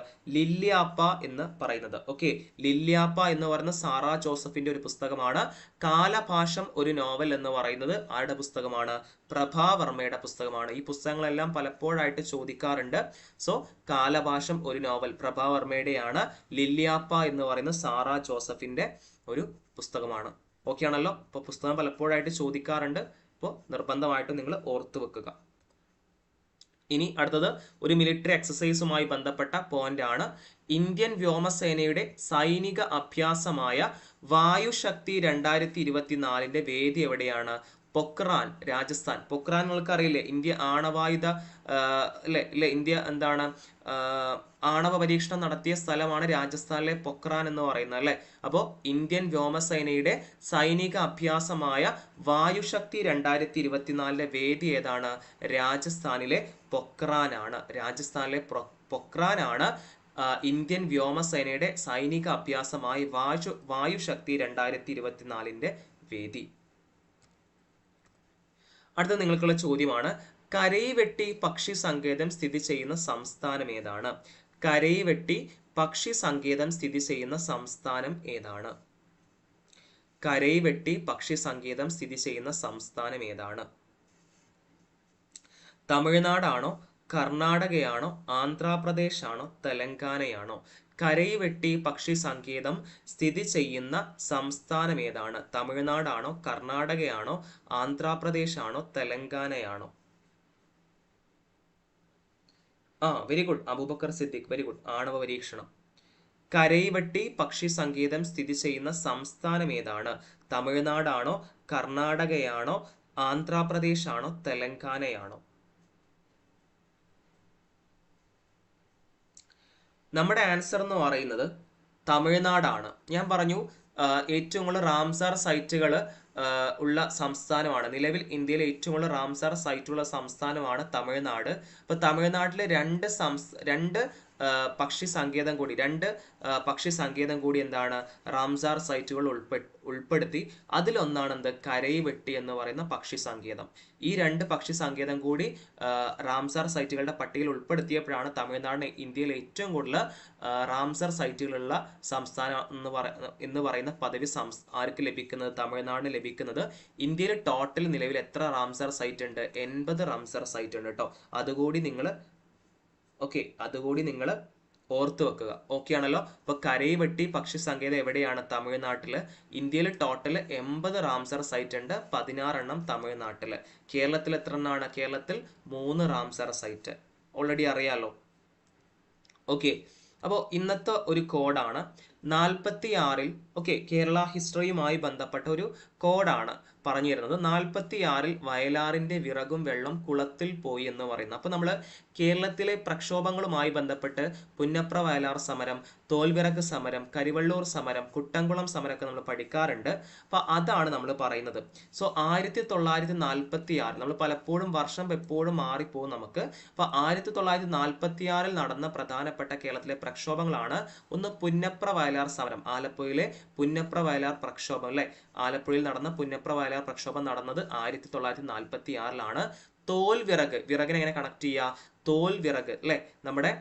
എന്ന് പറയുന്നത്. ഓക്കെ ലില്യാപ്പ എന്ന് പറയുന്ന സാറ ജോസഫിന്റെ ഒരു പുസ്തകമാണ്. കാലഭാഷം ഒരു നോവൽ എന്ന് പറയുന്നത് ആരുടെ പുസ്തകമാണ്? പ്രഭാവർമ്മയുടെ പുസ്തകമാണ്. ഈ പുസ്തകങ്ങളെല്ലാം പലപ്പോഴായിട്ട് ചോദിക്കാറുണ്ട്. സോ കാലഭാഷം ഒരു നോവൽ പ്രഭാവർമ്മയുടെയാണ്. ലില്യാപ്പ എന്ന് പറയുന്ന സാറ ജോസഫിന്റെ ഒരു പുസ്തകമാണ്. ഓക്കെ ആണല്ലോ അപ്പോൾ പുസ്തകം പലപ്പോഴായിട്ട് ചോദിക്കാറുണ്ട്. അപ്പോൾ നിർബന്ധമായിട്ടും നിങ്ങൾ ഓർത്തു വെക്കുക. ഇനി അടുത്തത് ഒരു മിലിറ്ററി എക്സസൈസുമായി ബന്ധപ്പെട്ട പോയിന്റ് ആണ്. ഇന്ത്യൻ വ്യോമസേനയുടെ സൈനിക അഭ്യാസമായ വായുശക്തി രണ്ടായിരത്തി ഇരുപത്തിനാലിന്റെ വേദി എവിടെയാണ്? പൊക്രാൻ രാജസ്ഥാൻ. പൊക്രാൻ നിങ്ങൾക്ക് അറിയില്ലേ ഇന്ത്യ ആണവായുധ അല്ലെ ഇന്ത്യ എന്താണ് ആണവ പരീക്ഷണം നടത്തിയ സ്ഥലമാണ് രാജസ്ഥാനിലെ പൊക്രാൻ എന്ന് പറയുന്നത് അല്ലെ? അപ്പോൾ ഇന്ത്യൻ വ്യോമസേനയുടെ സൈനിക അഭ്യാസമായ വായുശക്തി രണ്ടായിരത്തി ഇരുപത്തിനാലിലെ വേദി ഏതാണ്? രാജസ്ഥാനിലെ പൊക്രാനാണ് രാജസ്ഥാനിലെ പൊക്രാനാണ് ഇന്ത്യൻ വ്യോമസേനയുടെ സൈനിക അഭ്യാസമായി വായു വായുശക്തി രണ്ടായിരത്തി ഇരുപത്തിനാലിന്റെ വേദി. അടുത്ത നിങ്ങൾക്കുള്ള ചോദ്യമാണ്. കരൈവെട്ടി പക്ഷി സങ്കേതം സ്ഥിതി ചെയ്യുന്ന സംസ്ഥാനം ഏതാണ്? കരൈവെട്ടി പക്ഷി സങ്കേതം സ്ഥിതി ചെയ്യുന്ന സംസ്ഥാനം ഏതാണ്? കരൈവെട്ടി പക്ഷി സങ്കേതം സ്ഥിതി ചെയ്യുന്ന സംസ്ഥാനം ഏതാണ്? തമിഴ്നാടാണോ കർണാടകയാണോ ആന്ധ്രാപ്രദേശ് ആണോ തെലങ്കാനയാണോ? കരയിവെട്ടി പക്ഷി സങ്കേതം സ്ഥിതി ചെയ്യുന്ന സംസ്ഥാനം ഏതാണ് തമിഴ്നാടാണോ കർണാടകയാണോ ആന്ധ്രാപ്രദേശ് ആണോ തെലങ്കാനയാണോ? ആ very good Abubakar Siddique very good ആണവ പരീക്ഷണം. കരൈവട്ടി പക്ഷി സങ്കേതം സ്ഥിതി ചെയ്യുന്ന സംസ്ഥാനം ഏതാണ് തമിഴ്നാടാണോ കർണാടകയാണോ ആന്ധ്രാപ്രദേശ് ആണോ തെലങ്കാനയാണോ? നമ്മുടെ ആൻസർ എന്ന് പറയുന്നത് തമിഴ്നാടാണ്. ഞാൻ പറഞ്ഞു ഏറ്റവും കൂടുതൽ റാംസാർ സൈറ്റുകൾ ഉള്ള സംസ്ഥാനമാണ്. നിലവിൽ ഇന്ത്യയിലെ ഏറ്റവും കൂടുതൽ റാംസാർ സൈറ്റുള്ള സംസ്ഥാനമാണ് തമിഴ്നാട്. അപ്പോൾ തമിഴ്നാട്ടിലെ രണ്ട് സംസ് രണ്ട് പക്ഷി സങ്കേതം കൂടി രണ്ട് പക്ഷി സങ്കേതം കൂടി എന്താണ് റാംസാർ സൈറ്റുകൾ ഉൾപ്പെ ഉൾപ്പെടുത്തി. അതിലൊന്നാണ് എന്ത്? കരയി വെട്ടി എന്ന് പറയുന്ന പക്ഷി സങ്കേതം. ഈ രണ്ട് പക്ഷി സങ്കേതം കൂടി റാംസാർ സൈറ്റുകളുടെ പട്ടികയിൽ ഉൾപ്പെടുത്തിയപ്പോഴാണ് തമിഴ്നാടിന് ഇന്ത്യയിൽ ഏറ്റവും കൂടുതൽ റാംസാർ സൈറ്റുകളുള്ള സംസ്ഥാനം എന്ന് പറ എന്ന് പറയുന്ന പദവി ആർക്ക് ലഭിക്കുന്നത്? തമിഴ്നാടിന് ലഭിക്കുന്നത്. ഇന്ത്യയിൽ ടോട്ടൽ നിലവിൽ എത്ര റാംസാർ സൈറ്റ് ഉണ്ട് എൺപത് റാംസാർ സൈറ്റ് ഉണ്ട് കേട്ടോ. അതുകൂടി നിങ്ങൾ ഓക്കെ അതുകൂടി നിങ്ങൾ ഓർത്തു വെക്കുക. ഓക്കെ ആണല്ലോ? അപ്പൊ കരൈവെട്ടി പക്ഷി സങ്കേതം എവിടെയാണ് തമിഴ്നാട്ടിൽ ഇന്ത്യയിൽ ടോട്ടൽ എൺപത് റാംസർ സൈറ്റ് ഉണ്ട് പതിനാറെണ്ണം തമിഴ്നാട്ടിൽ കേരളത്തിൽ എത്ര എണ്ണമാണ് കേരളത്തിൽ മൂന്ന് റാംസർ സൈറ്റ് ഓൾറെഡി അറിയാലോ? ഓക്കെ അപ്പോൾ ഇന്നത്തെ ഒരു കോഡാണ് നാൽപ്പത്തി ആറിൽ ഓക്കെ കേരള ഹിസ്റ്ററിയുമായി ബന്ധപ്പെട്ട ഒരു കോഡാണ്. പറഞ്ഞു തരുന്നത് നാൽപ്പത്തി ആറിൽ വയലാറിന്റെ വിറകും വെള്ളം കുളത്തിൽ പോയി എന്ന് പറയുന്നത് അപ്പോൾ നമ്മൾ കേരളത്തിലെ പ്രക്ഷോഭങ്ങളുമായി ബന്ധപ്പെട്ട് പുന്നപ്ര വയലാർ സമരം തോൽവിറക് സമരം കരിവള്ളൂർ സമരം കുട്ടംകുളം സമരമൊക്കെ നമ്മൾ പഠിക്കാറുണ്ട്. അപ്പോൾ അതാണ് നമ്മൾ പറയുന്നത്. സോ ആയിരത്തി തൊള്ളായിരത്തി നാൽപ്പത്തി ആറ് നമ്മൾ പലപ്പോഴും വർഷം എപ്പോഴും മാറിപ്പോകും നമുക്ക്. അപ്പോൾ ആയിരത്തി തൊള്ളായിരത്തി നാൽപ്പത്തി ആറിൽ നടന്ന പ്രധാനപ്പെട്ട കേരളത്തിലെ പ്രക്ഷോഭങ്ങളാണ് ഒന്ന് പുന്നപ്ര വയലാർ സമരം ആലപ്പുഴയിലെ പുന്നപ്ര വയലാർ പ്രക്ഷോഭം അല്ലെ? ആലപ്പുഴയിൽ നടന്ന പുന്നപ്ര വയലാർ പ്രക്ഷോഭം നടന്നത് ആയിരത്തി തൊള്ളായിരത്തി നാൽപ്പത്തി ആറിലാണ് തോൽ വിറക് വിറകിനെ എങ്ങനെ കണക്ട് ചെയ്യുക തോൽ വിറക് അല്ലെ? നമ്മുടെ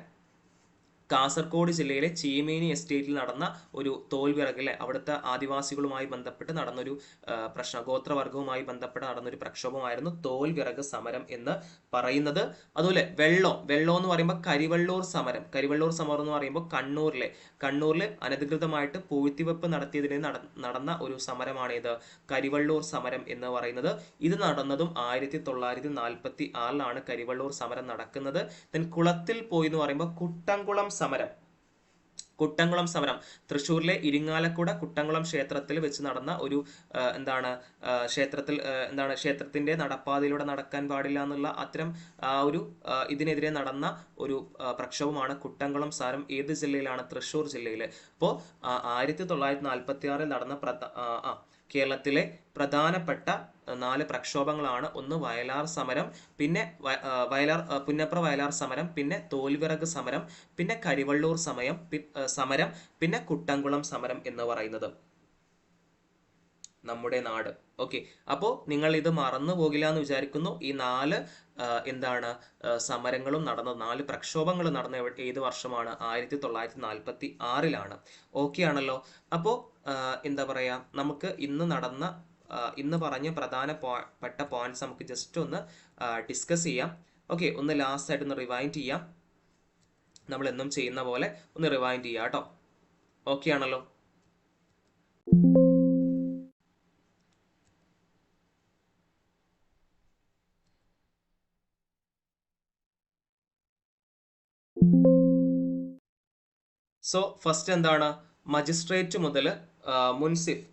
കാസർഗോഡ് ജില്ലയിലെ ചീമേനി എസ്റ്റേറ്റിൽ നടന്ന ഒരു തോൽവിറക് അല്ലെ? അവിടുത്തെ ആദിവാസികളുമായി ബന്ധപ്പെട്ട് നടന്നൊരു പ്രശ്ന ഗോത്രവർഗവുമായി ബന്ധപ്പെട്ട് നടന്നൊരു പ്രക്ഷോഭമായിരുന്നു തോൽവിറക് സമരം എന്ന് പറയുന്നത്. അതുപോലെ വെള്ളം വെള്ളം എന്ന് പറയുമ്പോൾ കരിവള്ളൂർ സമരം. കരിവള്ളൂർ സമരം എന്ന് പറയുമ്പോൾ കണ്ണൂരിലെ കണ്ണൂരിൽ അനധികൃതമായിട്ട് പൂഴ്ത്തിവെപ്പ് നടത്തിയതിനെ നടന്ന ഒരു സമരമാണ് ഇത്. കരിവള്ളൂർ സമരം എന്ന് പറയുന്നത്. ഇത് നടന്നതും ആയിരത്തി തൊള്ളായിരത്തി നാൽപ്പത്തി ആറിലാണ് കരിവള്ളൂർ സമരം നടക്കുന്നത്. ദെൻ കുളത്തിൽ പോയി എന്ന് പറയുമ്പോൾ കുട്ടംകുളം സമരം. കുട്ടംകുളം സമരം. തൃശ്ശൂരിലെ ഇരിങ്ങാലക്കുട കുട്ടംകുളം ക്ഷേത്രത്തിൽ വെച്ച് നടന്ന ഒരു എന്താണ് ക്ഷേത്രത്തിൽ എന്താണ് ക്ഷേത്രത്തിന്റെ നടപ്പാതയിലൂടെ നടക്കാൻ പാടില്ല എന്നുള്ള അത്തരം ആ ഒരു ഇതിനെതിരെ നടന്ന ഒരു പ്രക്ഷോഭമാണ് കുട്ടംകുളം സമരം ഏത് ജില്ലയിലാണ്? തൃശ്ശൂർ ജില്ലയിൽ അപ്പോൾ ആയിരത്തി തൊള്ളായിരത്തി നാൽപ്പത്തി ആറിൽ നടന്ന പ്രധ ആ, കേരളത്തിലെ പ്രധാനപ്പെട്ട നാല് പ്രക്ഷോഭങ്ങളാണ്. ഒന്ന് വയലാർ സമരം പിന്നെ വയലാർ പുന്നപ്ര വയലാർ സമരം പിന്നെ തോൽവിറക് സമരം പിന്നെ കരിവള്ളൂർ സമയം സമരം പിന്നെ കുട്ടംകുളം സമരം എന്ന് പറയുന്നത്. നമ്മുടെ നാട്. ഓക്കെ അപ്പോൾ നിങ്ങൾ ഇത് മറന്നു പോകില്ല എന്ന് വിചാരിക്കുന്നു. ഈ നാല് എന്താണ് സമരങ്ങളും നടന്ന നാല് പ്രക്ഷോഭങ്ങൾ നടന്ന ഏത് വർഷമാണ്? ആയിരത്തി തൊള്ളായിരത്തി നാൽപ്പത്തി ആറിലാണ് ഓക്കെ ആണല്ലോ അപ്പോൾ എന്താ പറയുക നമുക്ക് ഇന്ന് നടന്ന ഇന്ന് പറഞ്ഞ പ്രധാന പെട്ട പോയിന്റ്സ് നമുക്ക് ജസ്റ്റ് ഒന്ന് ഡിസ്കസ് ചെയ്യാം. ഓക്കെ ഒന്ന് ലാസ്റ്റ് ആയിട്ട് ഒന്ന് റിവൈൻഡ് ചെയ്യാം. നമ്മൾ എന്നും ചെയ്യുന്ന പോലെ ഒന്ന് റിവൈൻഡ് ചെയ്യാം കേട്ടോ ഓക്കെ ആണല്ലോ. സോ ഫസ്റ്റ് എന്താണ്? മജിസ്ട്രേറ്റ് മുതൽ മുൻസിഫ്.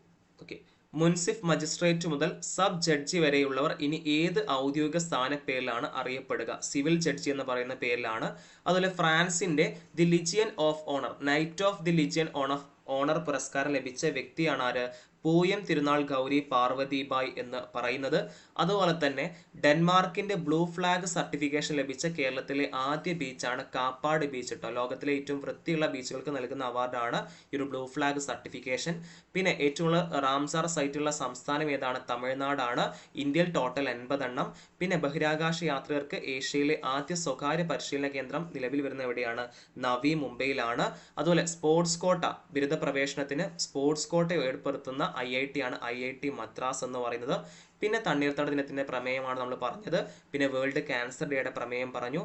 ഓക്കെ മുൻസിഫ് മജിസ്ട്രേറ്റ് മുതൽ സബ് ജഡ്ജി വരെയുള്ളവർ ഇനി ഏത് ഔദ്യോഗിക സ്ഥാനപ്പേരിലാണ് അറിയപ്പെടുക? സിവിൽ ജഡ്ജി എന്ന് പറയുന്ന പേരിലാണ്. അതുപോലെ ഫ്രാൻസിന്റെ the legion of honour knight of the legion on of honour പുരസ്കാരം ലഭിച്ച വ്യക്തിയാണ് ആര്? പൂയം തിരുനാൾ ഗൗരി പാർവതിബായ് എന്ന് പറയുന്നത്. അതുപോലെ തന്നെ ഡെൻമാർക്കിന്റെ ബ്ലൂ ഫ്ലാഗ് സർട്ടിഫിക്കേഷൻ ലഭിച്ച കേരളത്തിലെ ആദ്യ ബീച്ചാണ് കാപ്പാട് ബീച്ച് കേട്ടോ ലോകത്തിലെ ഏറ്റവും വൃത്തിയുള്ള ബീച്ചുകൾക്ക് നൽകുന്ന അവാർഡാണ് ഈ ഒരു ബ്ലൂ ഫ്ലാഗ് സർട്ടിഫിക്കേഷൻ. പിന്നെ ഏറ്റവും റാംസാർ സൈറ്റുള്ള സംസ്ഥാനം ഏതാണ്? തമിഴ്നാടാണ്. ഇന്ത്യയിൽ ടോട്ടൽ എൺപതെണ്ണം. പിന്നെ ബഹിരാകാശ യാത്രികർക്ക് ഏഷ്യയിലെ ആദ്യ സ്വകാര്യ പരിശീലന കേന്ദ്രം നിലവിൽ വരുന്ന എവിടെയാണ്? നവി മുംബൈയിലാണ്. അതുപോലെ സ്പോർട്സ് കോട്ട ബിരുദ പ്രവേശനത്തിന് സ്പോർട്സ് കോട്ട ഏർപ്പെടുത്തുന്ന ഐ ഐ ടി ആണ് ഐ ഐ ടി മദ്രാസ് എന്ന് പറയുന്നത്. പിന്നെ തണ്ണീർത്തട ദിനത്തിന്റെ പ്രമേയമാണ് നമ്മൾ പറഞ്ഞത്. പിന്നെ വേൾഡ് ക്യാൻസർ ഡേയുടെ പ്രമേയം പറഞ്ഞു.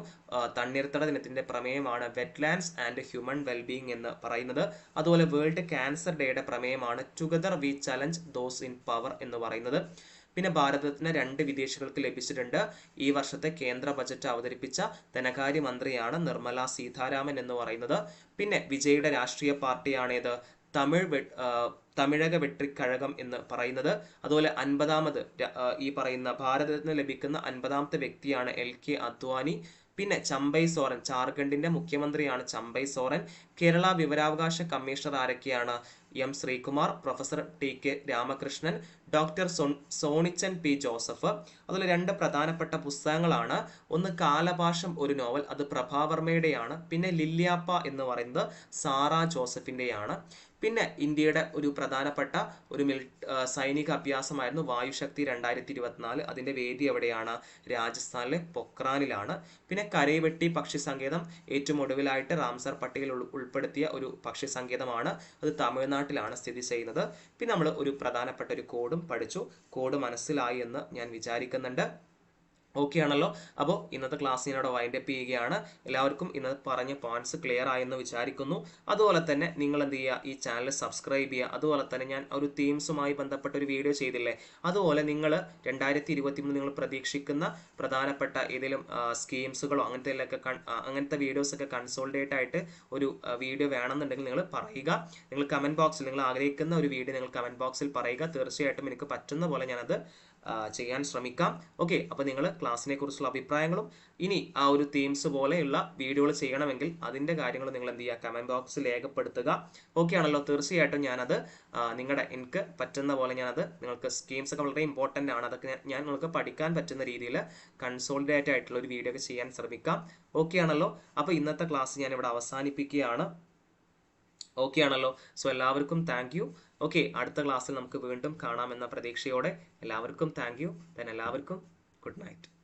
തണ്ണീർത്തട ദിനത്തിന്റെ പ്രമേയമാണ് വെറ്റ്ലാൻഡ്സ് ആൻഡ് ഹ്യൂമൻ വെൽബീങ് എന്ന് പറയുന്നത്. അതുപോലെ വേൾഡ് ക്യാൻസർ ഡേയുടെ പ്രമേയമാണ് together we challenge those in power എന്ന് പറയുന്നത്. പിന്നെ ഭാരതത്തിന് രണ്ട് വിദേശികൾക്ക് ലഭിച്ചിട്ടുണ്ട്. ഈ വർഷത്തെ കേന്ദ്ര ബജറ്റ് അവതരിപ്പിച്ച ധനകാര്യ മന്ത്രിയാണ് നിർമ്മല സീതാരാമൻ എന്ന് പറയുന്നത്. പിന്നെ വിജയുടെ രാഷ്ട്രീയ പാർട്ടിയാണേത്. തമിഴ് തമിഴക വെട്രിക്കഴകം എന്ന് പറയുന്നത്. അതുപോലെ അൻപതാമത് ഈ പറയുന്ന ഭാരതത്തിന് ലഭിക്കുന്ന അൻപതാമത്തെ വ്യക്തിയാണ് എൽ കെ അദ്വാനി. പിന്നെ ചമ്പൈ സോറൻ ജാർഖണ്ഡിന്റെ മുഖ്യമന്ത്രിയാണ് ചമ്പൈ സോറൻ. കേരള വിവരാവകാശ കമ്മീഷണർ ആരൊക്കെയാണ്? M Sreekumar professor T K Ramakrishnan doctor Sonichan P Joseph. അതുപോലെ രണ്ട് പ്രധാനപ്പെട്ട പുസ്തകങ്ങളാണ്. ഒന്ന് കാലഭാഷം ഒരു നോവൽ അത് പ്രഭാവർമ്മയുടെയാണ്. പിന്നെ ലില്യാപ്പ എന്ന് പറയുന്നത് സാറ ജോസഫിന്റെയാണ് പിന്നെ ഇന്ത്യയുടെ ഒരു പ്രധാനപ്പെട്ട ഒരു മിൽ സൈനിക അഭ്യാസമായിരുന്നു വായുശക്തി രണ്ടായിരത്തി ഇരുപത്തിനാല് അതിന്റെ വേദി എവിടെയാണ്? രാജസ്ഥാനിലെ പൊക്രാനിലാണ്. പിന്നെ കരൈവെട്ടി പക്ഷി സങ്കേതം ഏറ്റവും ഒടുവിലായിട്ട് റാംസർ പട്ടികയിൽ ഉൾപ്പെടുത്തിയ ഒരു പക്ഷി സങ്കേതമാണ് അത് തമിഴ്നാട്ടിലാണ് സ്ഥിതി ചെയ്യുന്നത്. പിന്നെ നമ്മൾ ഒരു പ്രധാനപ്പെട്ട ഒരു കോഡും പഠിച്ചു. കോഡ് മനസ്സിലായി എന്ന് ഞാൻ വിചാരിക്കുന്നുണ്ട്. ഓക്കെ ആണല്ലോ അപ്പോൾ ഇന്നത്തെ ക്ലാസ് ഞാനവിടെ വൈൻഡ് അപ്പ് ചെയ്യുകയാണ്. എല്ലാവർക്കും ഇന്ന് പറഞ്ഞ പോയിന്റ്സ് ക്ലിയർ ആയെന്ന് വിചാരിക്കുന്നു. അതുപോലെ തന്നെ നിങ്ങൾ എന്ത് ചെയ്യുക? ഈ ചാനൽ സബ്സ്ക്രൈബ് ചെയ്യുക. അതുപോലെ തന്നെ ഞാൻ ഒരു തീംസുമായി ബന്ധപ്പെട്ട ഒരു വീഡിയോ ചെയ്തില്ലേ? അതുപോലെ നിങ്ങൾ രണ്ടായിരത്തി നിങ്ങൾ പ്രതീക്ഷിക്കുന്ന പ്രധാനപ്പെട്ട ഏതെങ്കിലും സ്കീംസുകളോ അങ്ങനത്തെ അങ്ങനത്തെ വീഡിയോസൊക്കെ കൺസോൾഡേറ്റ് ആയിട്ട് ഒരു വീഡിയോ വേണമെന്നുണ്ടെങ്കിൽ നിങ്ങൾ പറയുക. നിങ്ങൾ കമന്റ് ബോക്സിൽ നിങ്ങൾ ആഗ്രഹിക്കുന്ന ഒരു വീഡിയോ നിങ്ങൾ കമന്റ് ബോക്സിൽ പറയുക. തീർച്ചയായിട്ടും എനിക്ക് പറ്റുന്ന പോലെ ഞാനത് ചെയ്യാൻ ശ്രമിക്കാം. ഓക്കെ അപ്പോൾ നിങ്ങൾ ക്ലാസ്സിനെ കുറിച്ചുള്ള അഭിപ്രായങ്ങളും ഇനി ആ ഒരു തീംസ് പോലെയുള്ള വീഡിയോകൾ ചെയ്യണമെങ്കിൽ അതിന്റെ കാര്യങ്ങൾ നിങ്ങൾ എന്ത് ചെയ്യുക? കമന്റ് ബോക്സിൽ രേഖപ്പെടുത്തുക. ഓക്കെ ആണല്ലോ തീർച്ചയായിട്ടും ഞാനത് നിങ്ങളുടെ എനിക്ക് പറ്റുന്ന പോലെ ഞാനത് നിങ്ങൾക്ക് സ്കീംസ് ഒക്കെ വളരെ ഇമ്പോർട്ടന്റ് ആണ്. അതൊക്കെ ഞാൻ- നിങ്ങൾക്ക് പഠിക്കാൻ പറ്റുന്ന രീതിയിൽ കൺസോളിഡേറ്റ് ആയിട്ടുള്ള ഒരു വീഡിയോ ഒക്കെ ചെയ്യാൻ ശ്രമിക്കാം. ഓക്കെ ആണല്ലോ? അപ്പോൾ ഇന്നത്തെ ക്ലാസ് ഞാൻ ഇവിടെ അവസാനിപ്പിക്കുകയാണ്. ഓക്കെ ആണല്ലോ? സോ എല്ലാവർക്കും താങ്ക് ഓക്കെ അടുത്ത ക്ലാസ്സിൽ നമുക്ക് വീണ്ടും കാണാമെന്ന പ്രതീക്ഷയോടെ എല്ലാവർക്കും താങ്ക് യു ദൻ എല്ലാവർക്കും ഗുഡ് നൈറ്റ്